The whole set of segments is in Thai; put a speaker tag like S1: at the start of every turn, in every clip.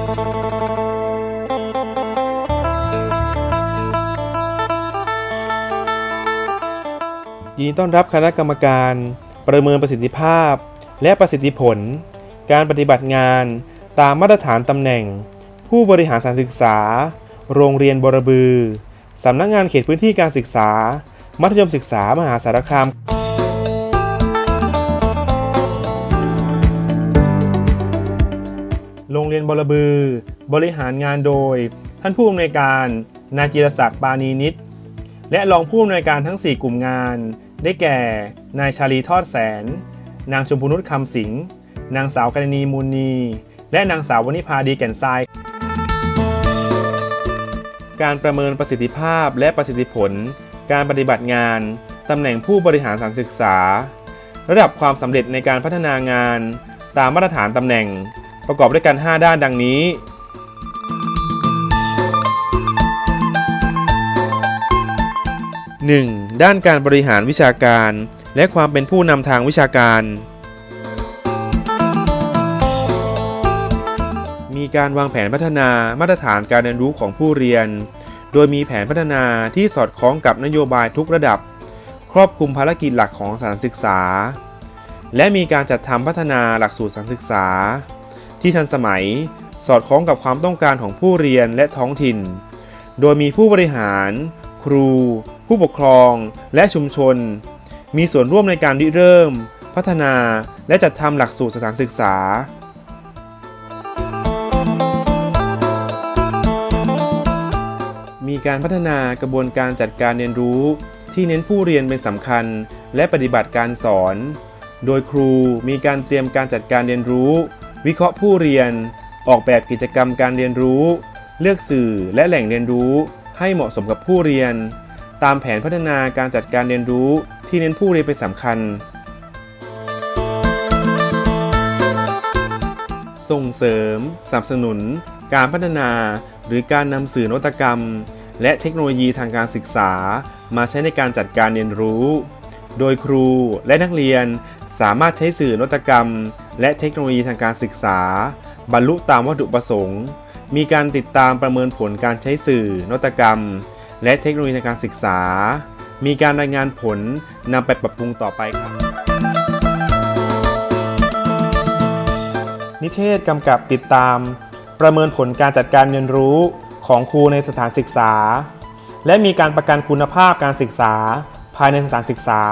S1: ยินดีต้อนรับคณะกรรมการประเมินประสิทธิภาพ และประสิทธิผล การปฏิบัติงานตามมาตรฐานตำแหน่ง ผู้บริหารสถานศึกษา โรงเรียนบรบือสำนักงานเขตพื้นที่การศึกษา มัธยมศึกษามหาสารคาม โรงเรียนบรบือ บริหารงานโดย ท่านผู้อำนวยการ นายจิรศักดิ์ปานีนิตและรองผู้อำนวยการทั้ง 4 กลุ่มงาน ได้แก่ นายชาลีทอดแสน นางชมพูนุชคำสิงห์นางสาวกรณีมูลนี และนางสาววณิพาดีแก่นทราย การประเมินประสิทธิภาพและประสิทธิผล การปฏิบัติงาน ตำแหน่งผู้บริหารสานศึกษา ระดับความสำเร็จในการพัฒนางาน ตามมาตรฐานตำแหน่ง ประกอบด้วยกัน 5 ด้านดังนี้ 1. ด้านการบริหารวิชาการ และความเป็นผู้นำทางวิชาการ มีการวางแผนพัฒนามาตรฐานการเรียนรู้ของผู้เรียน โดยมีแผนพัฒนาที่สอดคล้องกับนโยบายทุกระดับ ครอบคลุมภารกิจหลักของสถานศึกษา และมีการจัดทำพัฒนาหลักสูตรสถานศึกษา ที่ทันสมัย สอดคล้องกับความต้องการของผู้เรียนและท้องถิ่น โดยมีผู้บริหาร ครู ผู้ปกครอง และชุมชน มีส่วนร่วมในการริเริ่ม พัฒนา และจัดทำหลักสูตรสถานศึกษามีการพัฒนากระบวนการจัดการเรียนรู้ ที่เน้นผู้เรียนเป็นสำคัญ และปฏิบัติการสอน โดยครูมีการเตรียมการจัดการเรียนรู้ วิเคราะห์ผู้เรียน ออกแบบกิจกรรมการเรียนรู้ เลือกสื่อและแหล่งเรียนรู้ให้เหมาะสมกับผู้เรียน ตามแผนพัฒนาการจัดการเรียนรู้ที่เน้นผู้เรียนเป็นสำคัญ ส่งเสริมสนับสนุน การพัฒนา หรือการนำสื่อนวัตกรรม และเทคโนโลยีทางการศึกษา มาใช้ในการจัดการเรียนรู้ โดยครูและนักเรียน สามารถใช้สื่อนวัตกรรม และเทคโนโลยีทางการศึกษา บรรลุตามวัตถุประสงค์ มีการติดตามประเมินผลการใช้สื่อนวัตกรรม และเทคโนโลยีทางการศึกษา มีการรายงานผลนำไปปรับปรุงต่อไปครับ นิเทศกำกับติดตาม ประเมินผลการจัดการเรียนรู้ของครูในสถานศึกษา และมีการประกันคุณภาพการศึกษา ภายในสถานศึกษา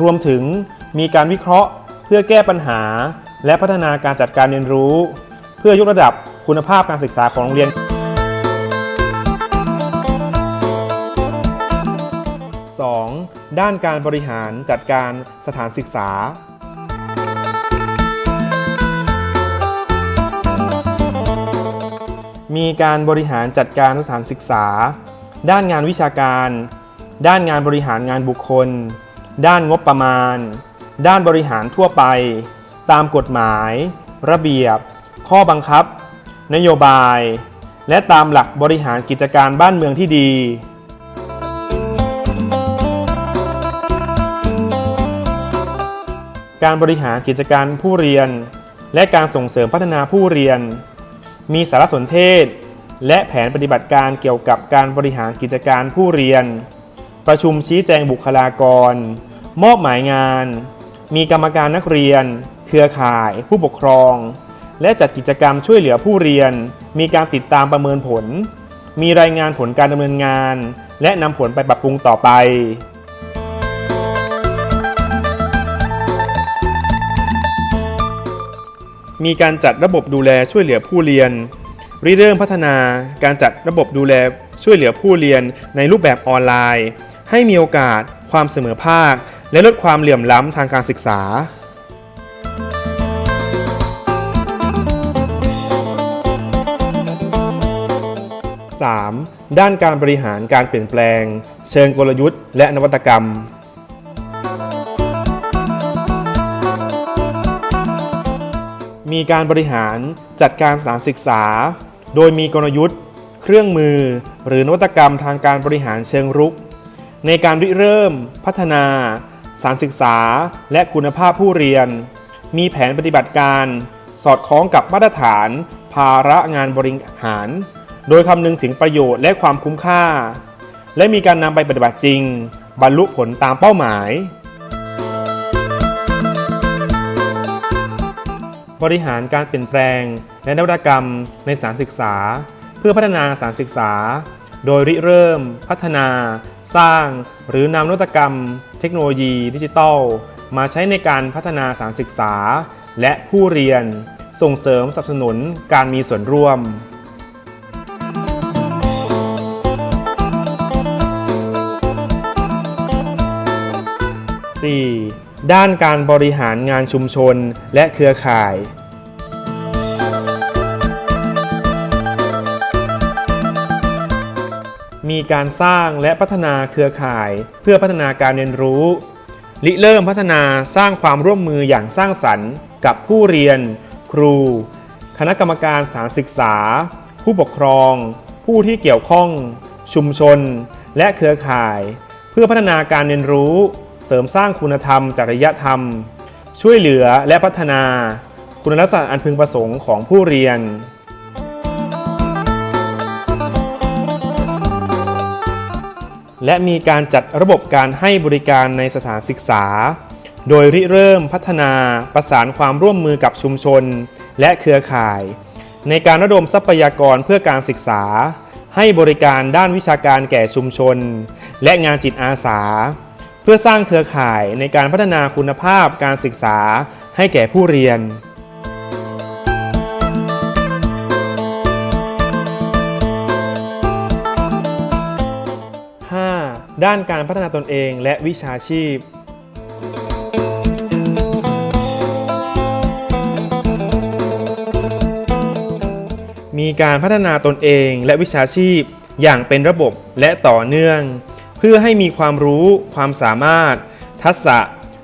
S1: รวมถึง มีการวิเคราะห์เพื่อแก้ปัญหา และพัฒนาการจัดการเรียนรู้ เพื่อยกระดับคุณภาพการศึกษาของโรงเรียน 2. ด้านการบริหารจัดการสถานศึกษา มีการบริหารจัดการสถานศึกษา ด้านงานวิชาการ ด้านงานบริหารงานบุคคล ด้านงบประมาณ ด้านบริหารทั่วไป ตามกฎหมาย ระเบียบ ข้อบังคับ นโยบาย และตามหลักบริหารกิจการบ้านเมืองที่ดี การบริหารกิจการผู้เรียน และการส่งเสริมพัฒนาผู้เรียน มีสารสนเทศ และแผนปฏิบัติการเกี่ยวกับการบริหารกิจการผู้เรียน ประชุมชี้แจงบุคลากร มอบหมายงาน มีกรรมการนักเรียน เครือข่าย ผู้ปกครอง และจัดกิจกรรมช่วยเหลือผู้เรียน มีการติดตามประเมินผล มีรายงานผลการดำเนินงาน และนำผลไปปรับปรุงต่อไปมีการจัดระบบดูแลช่วยเหลือผู้เรียน ริเริ่มพัฒนาการจัดระบบดูแลช่วยเหลือผู้เรียนในรูปแบบออนไลน์ ให้มีโอกาส ความเสมอภาคและลดความเหลื่อมล้ำทางการศึกษา 3. ด้านการบริหารการเปลี่ยนแปลง เชิงกลยุทธ์และนวัตกรรม มีการบริหารจัดการสานศึกษา โดยมีกลยุทธ์ เครื่องมือ หรือนวัตกรรมทางการบริหารเชิงรุก ในการริเริ่ม พัฒนา สานศึกษา และคุณภาพผู้เรียน มีแผนปฏิบัติการ สอดคล้องกับมาตรฐาน ภาระงานบริหาร โดยคำนึงถึงประโยชน์และความคุ้มค่า และมีการนำไปปฏิบัติจริง บรรลุผลตามเป้าหมาย บริหารการเปลี่ยนแปลง และนวัตกรรมในสารศึกษา เพื่อพัฒนาสารศึกษา โดยริเริ่ม พัฒนา สร้าง หรือนำนวัตกรรม เทคโนโลยี ดิจิทัล มาใช้ในการพัฒนาสารศึกษา และผู้เรียน ส่งเสริมสนับสนุนการมีส่วนร่วม 4. ด้านการบริหารงานชุมชนและเครือข่าย มีการสร้างและพัฒนาเครือข่าย เพื่อพัฒนาการเรียนรู้ริเริ่มพัฒนาสร้างความร่วมมืออย่างสร้างสรรค์ กับผู้เรียน ครู คณะกรรมการสถารศึกษา ผู้ปกครอง ผู้ที่เกี่ยวข้อง ชุมชน และเครือข่าย เพื่อพัฒนาการเรียนรู้ เสริมสร้างคุณธรรม จริยธรรม ช่วยเหลือและพัฒนา คุณลักษณะอันพึงประสงค์ของผู้เรียน และมีการจัดระบบการให้บริการในสถานศึกษา โดยริเริ่มพัฒนาประสานความร่วมมือกับชุมชน และเครือข่าย ในการระดมทรัพยากรเพื่อการศึกษา ให้บริการด้านวิชาการแก่ชุมชน และงานจิตอาสา เพื่อสร้างเครือข่ายในการพัฒนาคุณภาพการศึกษาให้แก่ผู้เรียน ด้านการพัฒนาตนเองและวิชาชีพ มีการพัฒนาตนเองและวิชาชีพอย่างเป็นระบบและต่อเนื่อง เพื่อให้มีความรู้ความสามารถ ทักษะ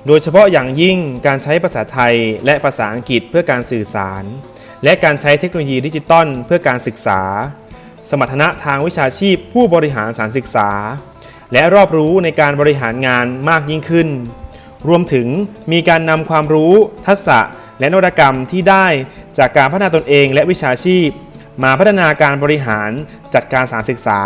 S1: โดยเฉพาะอย่างยิ่งการใช้ภาษาไทยและภาษาอังกฤษเพื่อการสื่อสาร และการใช้เทคโนโลยีดิจิตอลเพื่อการศึกษา สมรรถนะทางวิชาชีพผู้บริหารสารศึกษา และรอบรู้ในการบริหารงานมากยิ่งขึ้น รวมถึงมีการนำความรู้ ทักษะ และนวัตกรรมที่ได้จากการพัฒนาตนเองและวิชาชีพ มาพัฒนาการบริหารจัดการสารศึกษา